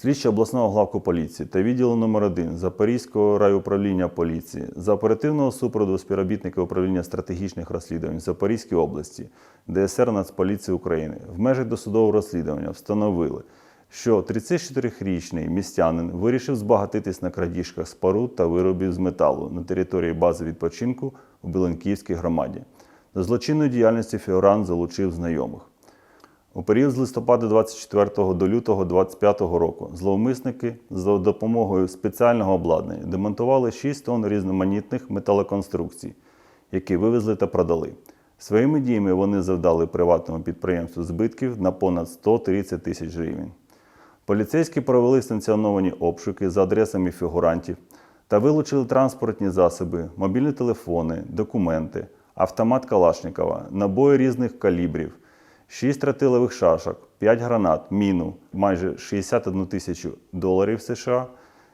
Слідчі обласного главку поліції та відділу номер 1 Запорізького райуправління поліції за оперативного супроводу співробітника управління стратегічних розслідувань в Запорізькій області ДСР Нацполіції України в межах досудового розслідування встановили, що 34-річний містянин вирішив збагатитись на крадіжках споруд та виробів з металу на території бази відпочинку у Білонківській громаді. До злочинної діяльності фігурант залучив знайомих. У період з листопада 24 до лютого 25 року зловмисники за допомогою спеціального обладнання демонтували 6 тонн різноманітних металоконструкцій, які вивезли та продали. Своїми діями вони завдали приватному підприємству збитків на понад 130 тисяч гривень. Поліцейські провели санкціоновані обшуки за адресами фігурантів та вилучили транспортні засоби, мобільні телефони, документи, автомат Калашникова, набої різних калібрів, 6 тротилових шашок, 5 гранат, міну, майже 61 тисячу доларів США,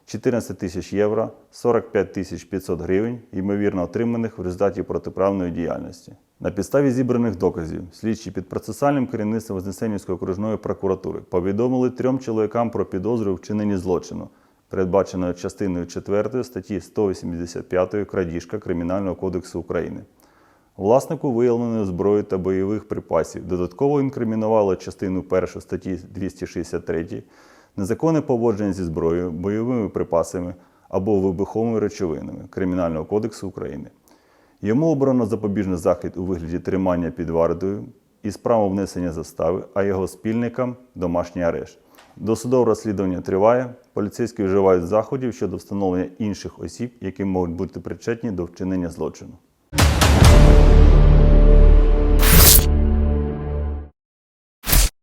14 тисяч євро, 45 тисяч 500 гривень, ймовірно отриманих в результаті протиправної діяльності. На підставі зібраних доказів слідчі під процесуальним керівництвом Вознесенівської окружної прокуратури повідомили трьом чоловікам про підозру у вчиненні злочину, передбаченої частиною 4 статті 185 крадіжка Кримінального кодексу України. Власнику виявленої зброї та бойових припасів додатково інкримінувало частину 1 статті 263 незаконне поводження зі зброєю, бойовими припасами або вибуховими речовинами Кримінального кодексу України. Йому обрано запобіжний захід у вигляді тримання під вартою із правом внесення застави, а його спільникам домашній арешт. Досудове розслідування триває. Поліцейські вживають заходів щодо встановлення інших осіб, які можуть бути причетні до вчинення злочину. you